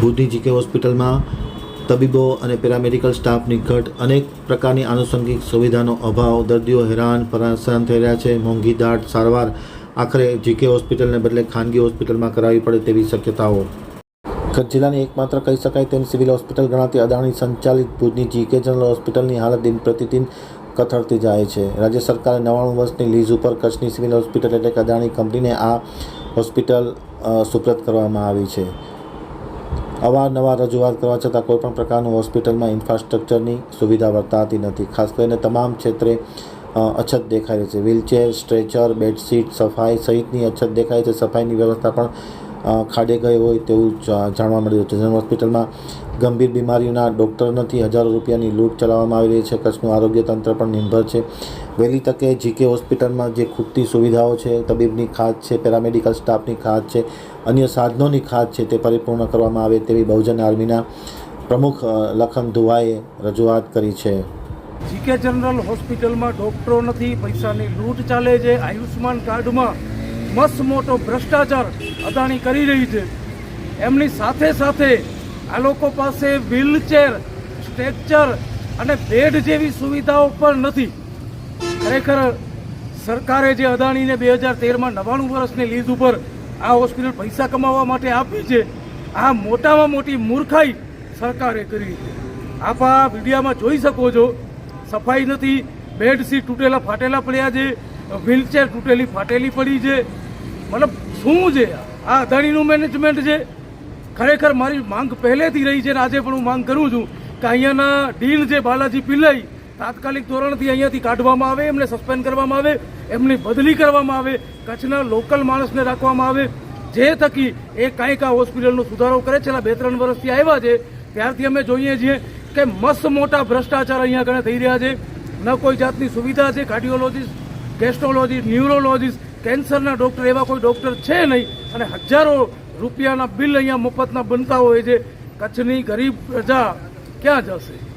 ભુજની જીકે હોસ્પિટલમાં તબીબો અને પેરામેડિકલ સ્ટાફની ઘટ, અનેક પ્રકારની આનુષંગિક સુવિધાનો અભાવ, દર્દીઓ હેરાન, પરેશાન થઈ રહ્યા છે, મોંઘી દાટ સારવાર, આખરે જીકે હોસ્પિટલને બદલે ખાનગી હોસ્પિટલમાં કરાવવી પડે તેવી શક્યતાઓ. કચ્છ જિલ્લાની એકમાત્ર કહી શકાય તેમ સિવિલ હોસ્પિટલ ગણાતી અદાણી સંચાલિત ભુજની જીકે જનરલ હોસ્પિટલની હાલત દિન પ્રતિદિન કથળતી જાય છે. રાજ્ય સરકારે નવ્વાણું વર્ષની લીઝ ઉપર કચ્છની સિવિલ હોસ્પિટલ એટલે કે અદાણી કંપનીને આ હોસ્પિટલ સુપ્રત કરવામાં આવી છે. અવારનવાર રજૂઆત કરવા છતાં કોઈપણ પ્રકારનું હોસ્પિટલમાં ઇન્ફ્રાસ્ટ્રક્ચરની સુવિધા વર્તાતી નથી. ખાસ કરીને તમામ ક્ષેત્રે અછત દેખાય છે. વ્હીલચેર, સ્ટ્રેચર, બેડશીટ, સફાઈ સહિતની અછત દેખાય છે. સફાઈની વ્યવસ્થા પણ ખાડે ગઈ હોય તેવું જાણવા મળી રહ્યું છે. જનરલ હોસ્પિટલમાં ગંભીર બીમારીઓના ડૉક્ટર નથી, હજારો રૂપિયાની લૂંટ ચલાવવામાં આવી રહી છે. કચ્છનું આરોગ્ય તંત્ર પણ નિર્ભર છે. વહેલી તકે જીકે હોસ્પિટલમાં જે ખૂટતી સુવિધાઓ છે, તબીબની ખાત છે, પેરામેડિકલ સ્ટાફની ખાત છે, અન્ય સાધનોની ખાત છે, તે પરિપૂર્ણ કરવામાં આવે તેવી બહુજન આર્મીના પ્રમુખ લખન ધુવાએ રજૂઆત કરી છે. જીકે જનરલ હોસ્પિટલમાં ડોક્ટરો નથી, પૈસાની લૂંટ ચાલે છે. આયુષ્માન કાર્ડમાં મસ્ત મોટો ભ્રષ્ટાચાર અદાણી કરી રહી છે. એમની સાથે સાથે આ લોકો પાસે વ્હીલચેર સ્ટ્રેચર અને બેડ જેવી સુવિધાઓ પણ નથી. ખરેખર સરકારે જે અદાણીને બે હજાર તેરમાં નવ્વાણું વર્ષની લીઝ ઉપર આ હોસ્પિટલ પૈસા કમાવા માટે આપી છે, આ મોટામાં મોટી મૂર્ખાઈ સરકારે કરી છે. આપ આ વિડીયામાં જોઈ શકો છો, સફાઈ નથી, બેડશીટ તૂટેલા ફાટેલા પડ્યા છે વ્હીલચેર તૂટેલી ફાટેલી પડી છે મતલબ શું છે? આ અદાણીનું મેનેજમેન્ટ છે? ખરેખર મારી માંગ પહેલેથી રહી છે અને આજે પણ હું માંગ કરું છું કે અહીંયાના ડીન જે બાલાજી પિલ્લઈ તાત્કાલિક ધોરણથી અહીંયાથી કાઢવામાં આવે, એમને સસ્પેન્ડ કરવામાં આવે, એમની બદલી કરવામાં આવે, કચ્છના લોકલ માણસને રાખવામાં આવે, જે થકી એ કાંઈક આ હોસ્પિટલનો સુધારો કરે. છેલ્લા બે ત્રણ વર્ષથી આવ્યા છે. ત્યારથી અમે જોઈએ છીએ કે મસ્ત મોટા ભ્રષ્ટાચાર અહીંયા આગળ થઈ રહ્યા છે. ન કોઈ જાતની સુવિધા છે. કાર્ડિયોલોજીસ્ટ ગેસ્ટ્રોલોજીસ્ટ ન્યુરોલોજીસ્ટ કેન્સરના ડૉક્ટર, એવા કોઈ ડૉક્ટર છે નહીં. અને હજારો રૂપિયાના બિલ અહીંયા મફતના બનતા હોય છે. કચ્છની ગરીબ પ્રજા ક્યાં જશે?